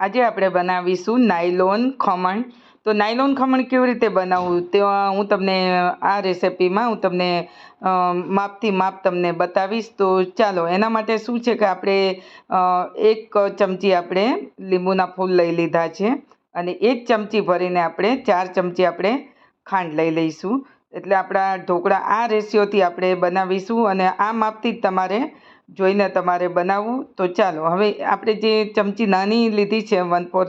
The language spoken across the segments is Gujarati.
આજે આપણે બનાવીશું નાયલોન ખમણ. તો નાયલોન ખમણ કેવી રીતે બનાવવું? તે હું તમને આ રેસિપીમાં હું તમને માપથી માપ તમને બતાવીશ. તો ચાલો, એના માટે શું છે કે આપણે એક ચમચી આપણે લીંબુના ફૂલ લઈ લીધા છે અને એક ચમચી ભરીને આપણે ચાર ચમચી આપણે ખાંડ લઈ લઈશું. એટલે આપણા ઢોકળા આ રેશિયોથી આપણે બનાવીશું અને આ માપથી જ તમારે જોઈને તમારે બનાવવું, તો ચાલો. હવે આપણે જે ચમચી નાની લીધી છે વન ફોર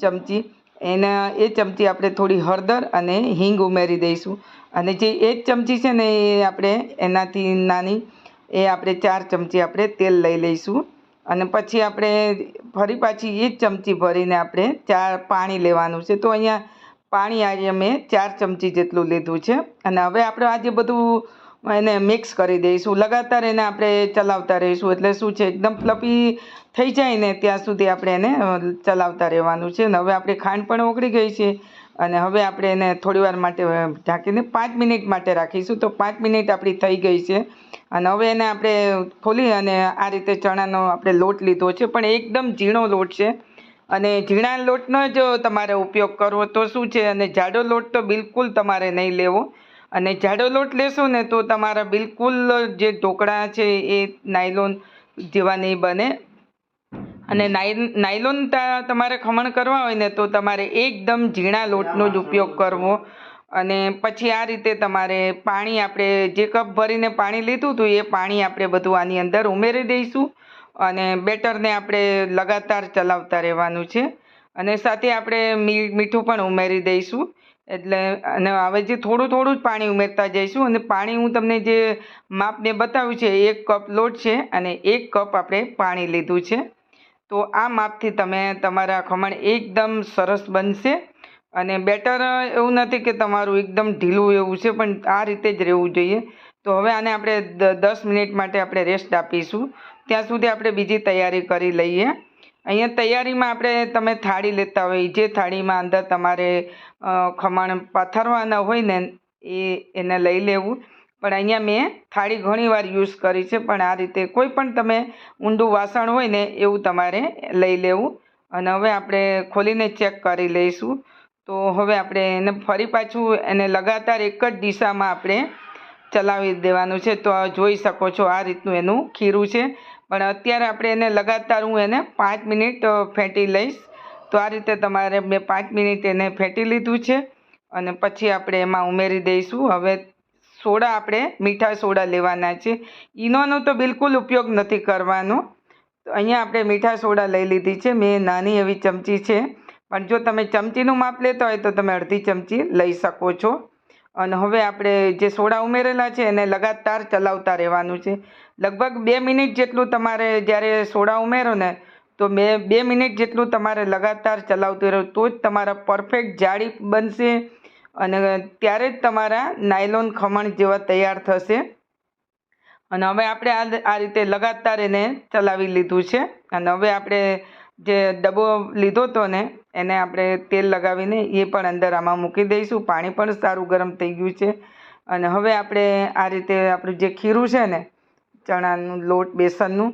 ચમચી, એના, એ ચમચી આપણે થોડી હળદર અને હિંગ ઉમેરી દઈશું. અને જે એક ચમચી છે ને, એ આપણે એનાથી નાની, એ આપણે ચાર ચમચી આપણે તેલ લઈ લઈશું. અને પછી આપણે ફરી પાછી એ જ ચમચી ભરીને આપણે ચાર પાણી લેવાનું છે. તો અહીંયા પાણી આજે મેં ચાર ચમચી જેટલું લીધું છે. અને હવે આપણે આજે બધું એને મિક્સ કરી દઈશું. લગાતાર એને આપણે ચલાવતા રહીશું. એટલે શું છે, એકદમ ફ્લફી થઈ જાય ને ત્યાં સુધી આપણે એને ચલાવતા રહેવાનું છે. અને હવે આપણે ખાંડ પણ ઓગળી ગઈ છે. અને હવે આપણે એને થોડીવાર માટે ઢાંકીને પાંચ મિનિટ માટે રાખીશું. તો પાંચ મિનિટ આપણી થઈ ગઈ છે. અને હવે એને આપણે ખોલી અને આ રીતે ચણાનો આપણે લોટ લીધો છે. પણ એકદમ ઝીણો લોટ છે. અને ઝીણા લોટનો જ તમારે ઉપયોગ કરવો તો શું છે, અને જાડો લોટ તો બિલકુલ તમારે નહીં લેવો. અને જાડો લોટ લેશો ને તો તમારા બિલકુલ જે ઢોકળા છે એ નાયલોન જેવા નહીં બને. અને નાય, નાયલોન તમારે ખમણ કરવા હોય ને તો તમારે એકદમ ઝીણા લોટનો જ ઉપયોગ કરવો. અને પછી આ રીતે તમારે પાણી આપણે જે કપ ભરીને પાણી લીધું હતું એ પાણી આપણે બધું આની અંદર ઉમેરી દઈશું. અને બેટરને આપણે લગાતાર ચલાવતા રહેવાનું છે. અને સાથે આપણે મીઠું પણ ઉમેરી દઈશું. એટલે અને હવે જે થોડું થોડું જ પાણી ઉમેરતા જઈશું અને પાણી હું તમને જે માપને બતાવ્યું છે એક કપ લોટ છે અને એક કપ આપણે પાણી લીધું છે. તો આ માપથી તમે તમારા ખમણ એકદમ સરસ બનશે અને બેટર એવું નથી કે તમારું એકદમ ઢીલું એવું છે પણ આ રીતે જ રહેવું જોઈએ. તો હવે આને આપણે દસ મિનિટ માટે આપણે રેસ્ટ આપીશું. ત્યાં સુધી આપણે બીજી તૈયારી કરી લઈએ. અહીંયા તૈયારીમાં આપણે તમે થાળી લેતા હોય, જે થાળીમાં અંદર તમારે ખમણ પથારવાના હોય ને, એ એને લઈ લેવું. પણ અહીંયા મેં થાળી ઘણીવાર યુઝ કરી છે, પણ આ રીતે કોઈ પણ તમે ઊંડું વાસણ હોય ને, એવું તમારે લઈ લેવું. અને હવે આપણે ખોલીને ચેક કરી લઈશું. તો હવે આપણે એને ફરી પાછું એને લગાતાર એક જ દિશામાં આપણે ચલાવી દેવાનું છે. તો જોઈ શકો છો, આ રીતનું એનું ખીરું છે. પણ અત્યારે આપણે એને લગાતાર હું એને પાંચ મિનિટ ફેંટી લઈશ. તો આ રીતે તમારે મેં પાંચ મિનિટ એને ફેંટી લીધું છે. અને પછી આપણે એમાં ઉમેરી દઈશું. હવે સોડા આપણે મીઠા સોડા લેવાના છે. ઈનોનો તો બિલકુલ ઉપયોગ નથી કરવાનો. તો અહીંયા આપણે મીઠા સોડા લઈ લીધી છે. મેં નાની એવી ચમચી છે. પણ જો તમે ચમચીનું માપ લેતા હોય તો તમે અડધી ચમચી લઈ શકો છો. અને હવે આપણે જે સોડા ઉમેરેલા છે એને લગાતાર ચલાવતા રહેવાનું છે. લગભગ બે મિનિટ જેટલું તમારે જ્યારે સોડા ઉમેરો ને, તો બે બે મિનિટ જેટલું તમારે લગાતાર ચલાવતું રહેવું તો જ તમારા પરફેક્ટ જાળી બનશે અને ત્યારે જ તમારા નાયલોન ખમણ જેવા તૈયાર થશે. અને હવે આપણે આ આ રીતે લગાતાર એને ચલાવી લીધું છે. અને હવે આપણે જે ડબ્બો લીધો હતો ને, એને આપણે તેલ લગાવીને એ પણ અંદર આમાં મૂકી દઈશું. પાણી પણ સારું ગરમ થઈ ગયું છે. અને હવે આપણે આ રીતે આપણું જે ખીરું છે ને ચણાનું લોટ બેસનનું,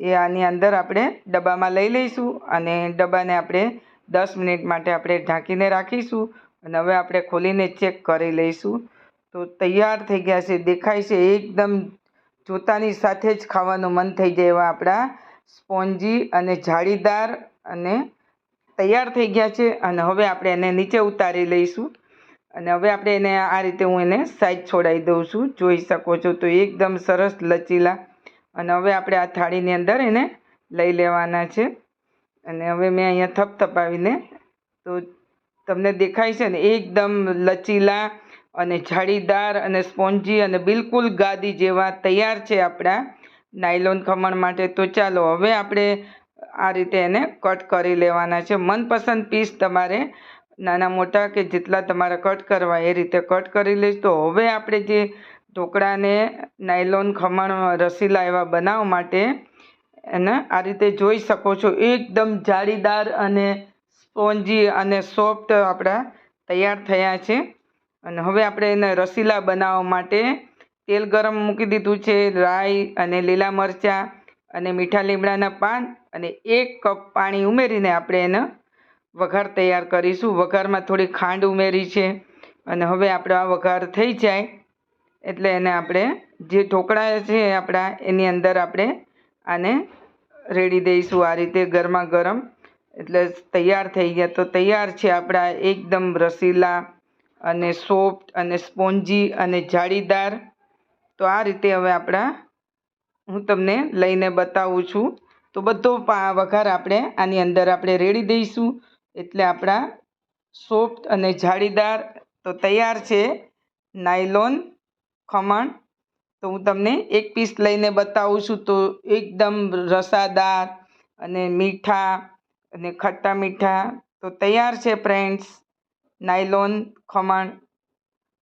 એ આની અંદર આપણે ડબ્બામાં લઈ લઈશું અને ડબ્બાને આપણે દસ મિનિટ માટે આપણે ઢાંકીને રાખીશું અને હવે આપણે ખોલીને ચેક કરી લઈશું. તો તૈયાર થઈ ગયા છે, દેખાય છે એકદમ જોતાની સાથે જ ખાવાનું મન થઈ જાય એવા આપણા સ્પોન્જી અને જાળીદાર અને તૈયાર થઈ ગયા છે અને હવે આપણે એને નીચે ઉતારી લઈશું. અને હવે આપણે એને આ રીતે હું એને સાઈડ છોડાવી દઉં છું. જોઈ શકો છો તો એકદમ સરસ લચીલા. અને હવે આપણે આ થાળીની અંદર એને લઈ લેવાના છે. અને હવે મેં અહીંયા થપથપાવીને તો તમને દેખાય છે ને, એકદમ લચીલા અને જાળીદાર અને સ્પોન્જી અને બિલકુલ ગાદી જેવા તૈયાર છે આપણા નાયલોન ખમણ માટે. તો ચાલો હવે આપણે આ રીતે એને કટ કરી લેવાના છે. મનપસંદ પીસ તમારે નાના મોટા કે જેટલા તમારે કટ કરવા એ રીતે કટ કરી લઈશ. તો હવે આપણે જે ઢોકળાને નાયલોન ખમણ રસીલા એવા બનાવવા માટે એને આ રીતે જોઈ શકો છો. એકદમ જાળીદાર અને સ્પોન્જી અને સોફ્ટ આપણા તૈયાર થયા છે. અને હવે આપણે એને રસીલા બનાવવા માટે તેલ ગરમ મૂકી દીધું છે. રાઈ અને લીલા મરચાં અને મીઠા લીમડાના પાન અને એક કપ પાણી ઉમેરીને આપણે એને વઘાર તૈયાર કરીશું. વઘારમાં થોડી ખાંડ ઉમેરી છે અને હવે આપણો આ વઘાર થઈ જાય એટલે એને આપણે જે ઢોકળા છે આપણા એની અંદર આપણે આને રેડી દઈશું. આ રીતે ગરમા ગરમ એટલે તૈયાર થઈ ગયા. તો તૈયાર છે આપણા એકદમ રસીલા અને સોફ્ટ અને સ્પોન્જી અને જાળીદાર. તો આ રીતે હવે આપણા હું તમને લઈને બતાવું છું. તો બધો વઘાર આપણે આની અંદર આપણે રેડી દઈશું. એટલે આપણા સોફ્ટ અને જાળીદાર તો તૈયાર છે. નાયલોન, ખમણ. તો હું તમને એક પીસ લઈને બતાવું છું તો એકદમ રસાદાર અને મીઠા અને ખટ્ટા મીઠા તો તૈયાર છે ફ્રેન્ડ્સ. નાયલોન, ખમણ.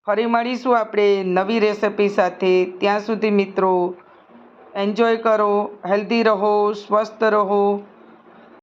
ફરી મળીશું આપણે નવી રેસિપી સાથે. ત્યાં સુધી મિત્રો, એન્જોય કરો, હેલ્ધી રહો, સ્વસ્થ રહો.